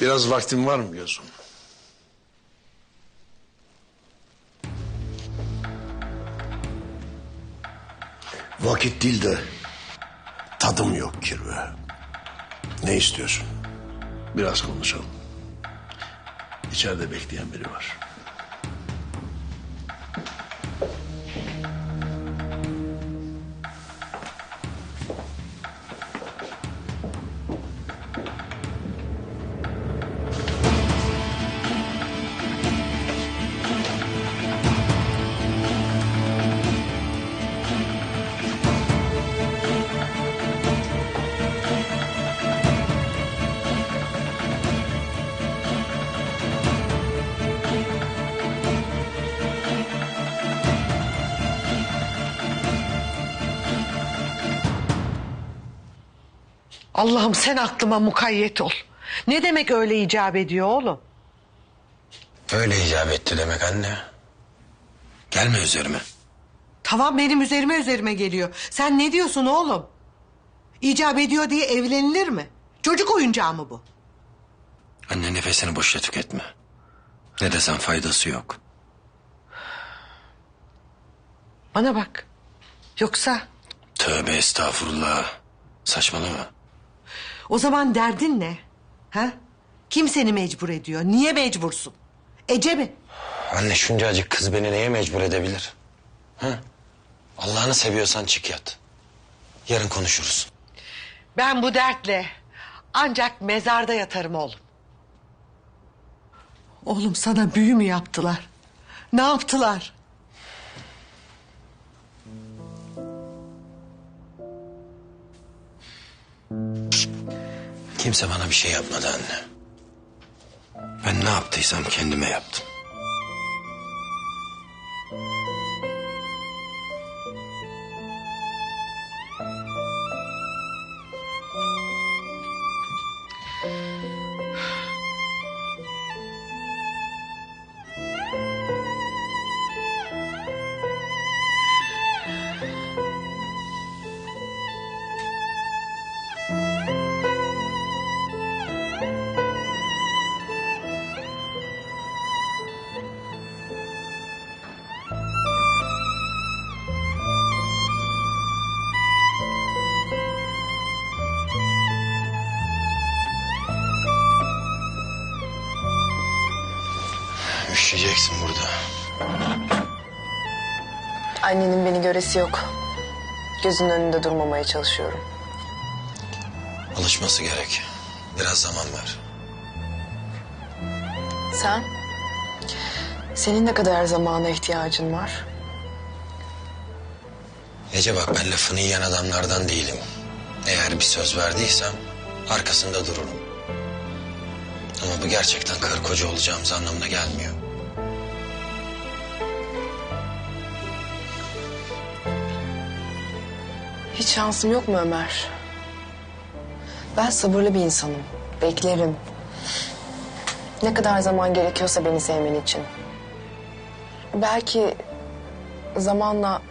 Biraz vaktin var mı gözüm? Vakit değil de tadım yok kirve. Ne istiyorsun? Biraz konuşalım. İçeride bekleyen biri var. Allah'ım sen aklıma mukayyet ol. Ne demek öyle icap ediyor oğlum? Öyle icap etti demek anne. Gelme üzerime. Tamam benim üzerime üzerime geliyor. Sen ne diyorsun oğlum? İcap ediyor diye evlenilir mi? Çocuk oyuncağı mı bu? Anne nefesini boşa tüketme. Ne desen faydası yok. Bana bak. Yoksa Tövbe estağfurullah. Saçmalama. O zaman derdin ne? Ha? Kim seni mecbur ediyor? Niye mecbursun? Ece mi? Anne şuncacık kız beni neye mecbur edebilir? Ha? Allah'ını seviyorsan çık yat. Yarın konuşuruz. Ben bu dertle ancak mezarda yatarım oğlum. Oğlum sana büyü mü yaptılar? Ne yaptılar? Kimse bana bir şey yapmadı anne. Ben ne yaptıysam kendime yaptım. Annenin beni göresi yok. Gözünün önünde durmamaya çalışıyorum. Alışması gerek. Biraz zaman ver. Sen? Senin ne kadar zamana ihtiyacın var? Ece bak ben lafını yiyen adamlardan değilim. Eğer bir söz verdiysem arkasında dururum. Ama bu gerçekten karı koca olacağımız anlamına gelmiyor. Hiç şansım yok mu Ömer? Ben sabırlı bir insanım. Beklerim. Ne kadar zaman gerekiyorsa beni sevmen için. Belki zamanla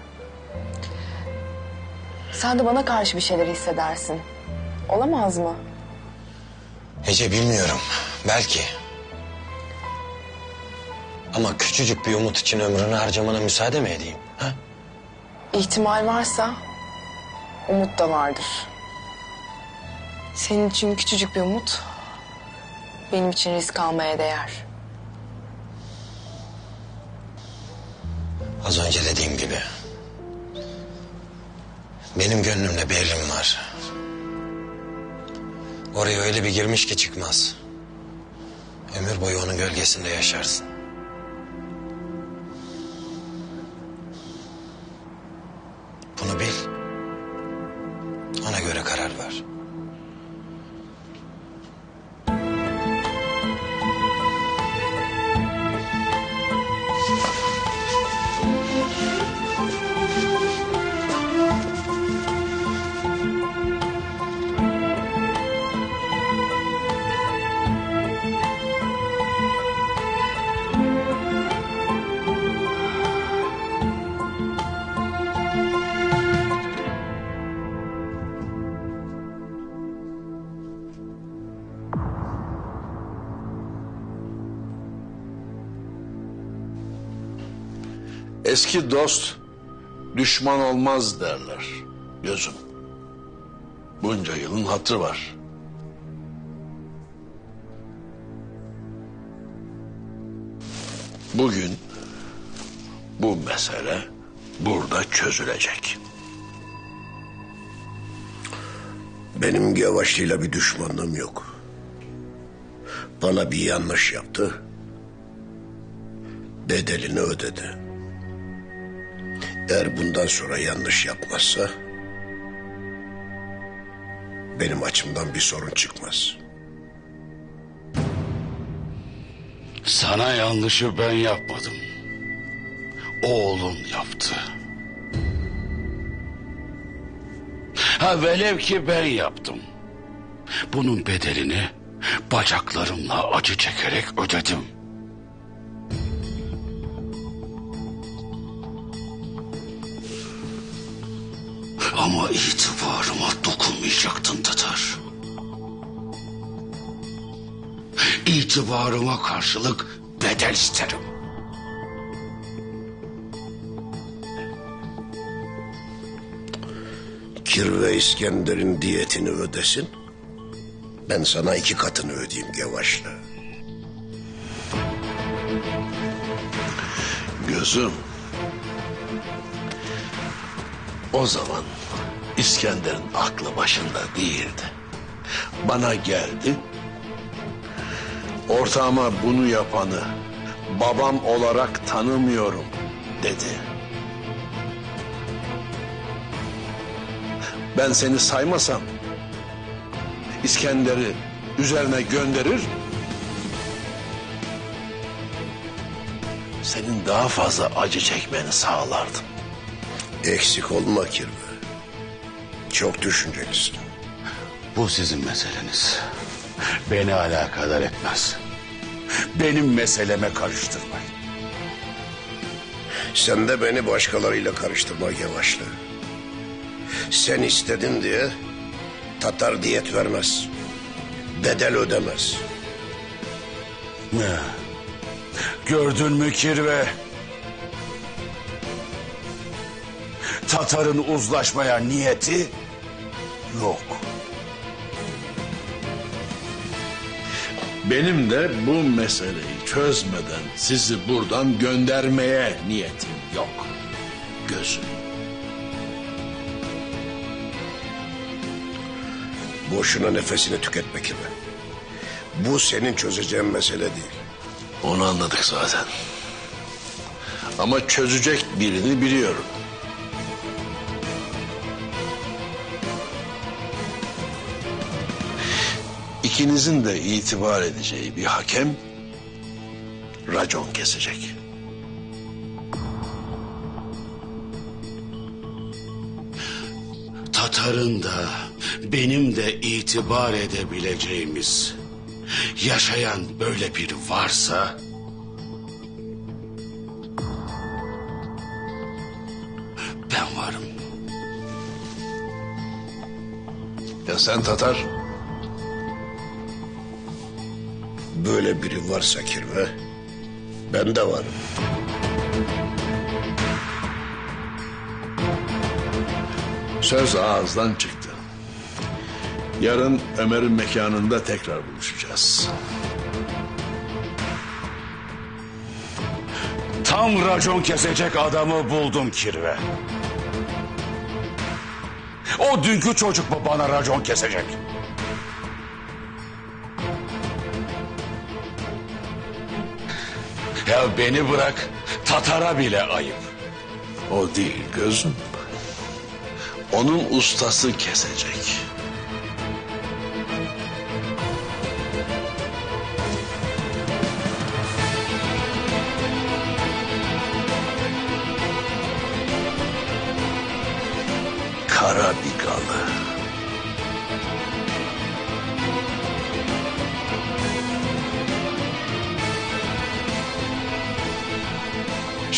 sen de bana karşı bir şeyler hissedersin. Olamaz mı? Ece bilmiyorum. Belki. Ama küçücük bir umut için ömrünü harcamana müsaade mi edeyim? Ha? İhtimal varsa umut da vardır. Senin için küçücük bir umut benim için risk almaya değer. Az önce dediğim gibi. Benim gönlümde evrim var. Oraya öyle bir girmiş ki çıkmaz. Ömür boyu onun gölgesinde yaşarsın. Bunu bil. Göre karar ver. Eski dost düşman olmaz derler gözüm. Bunca yılın hatırı var. Bugün bu mesele burada çözülecek. Benim Gevaşlı'yla bir düşmanlığım yok. Bana bir yanlış yaptı. Bedelini ödedi. Eğer bundan sonra yanlış yapmazsa... ...benim açımdan bir sorun çıkmaz. Sana yanlışı ben yapmadım. Oğlun yaptı. Ha velev ki ben yaptım. Bunun bedelini bacaklarımla acı çekerek ödedim. Ama itibarıma dokunmayacaktın Tatar. İtibarıma karşılık bedel isterim. Kirve İskender'in diyetini ödesin. Ben sana iki katını ödeyeyim Gevaşlı. Gözüm. O zaman İskender'in aklı başında değildi. Bana geldi. Ortağıma bunu yapanı babam olarak tanımıyorum dedi. Ben seni saymasam İskender'i üzerine gönderir senin daha fazla acı çekmeni sağlardım. Eksik olma Kirve. Çok düşüncelisin. Bu sizin meseleniz. Beni alakadar etmez. Benim meseleme karıştırmayın. Sen de beni başkalarıyla karıştırma Gevaşlı. Sen istedin diye Tatar diyet vermez. Bedel ödemez. Ne? Gördün mü kirve? Tatar'ın uzlaşmaya niyeti yok. Benim de bu meseleyi çözmeden sizi buradan göndermeye niyetim yok. Gözüm. Boşuna nefesini tüketme Kirve. Bu senin çözeceğin mesele değil. Onu anladık zaten. Ama çözecek birini biliyorum. İkinizin de itibar edeceği bir hakem racon kesecek. Tatar'ın da benim de itibar edebileceğimiz yaşayan böyle biri varsa ben varım. Ya sen Tatar? Böyle biri varsa Kirve, ben de varım. Söz ağızdan çıktı. Yarın Ömer'in mekanında tekrar buluşacağız. Tam racon kesecek adamı buldum kirve. O dünkü çocuk mu bana racon kesecek? Ya beni bırak Tatar'a bile ayıp. O değil gözüm. Onun ustası kesecek.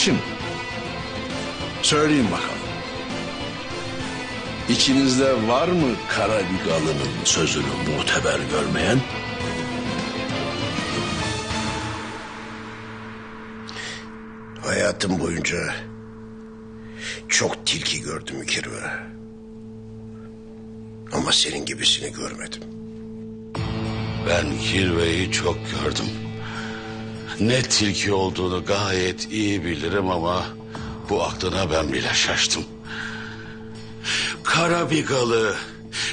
Şimdi söyleyin bakalım. İçinizde var mı Kara Bigalı'nın sözünü muteber görmeyen? Hayatım boyunca Çok tilki gördüm kirve. Ama senin gibisini görmedim. Ben Kirve'yi çok gördüm. Ne tilki olduğunu gayet iyi bilirim ama bu aklına ben bile şaştım. Karabigalı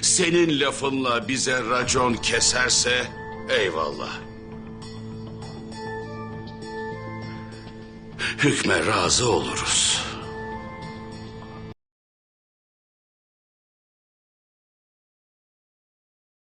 senin lafınla bize racon keserse eyvallah. Hükme razı oluruz.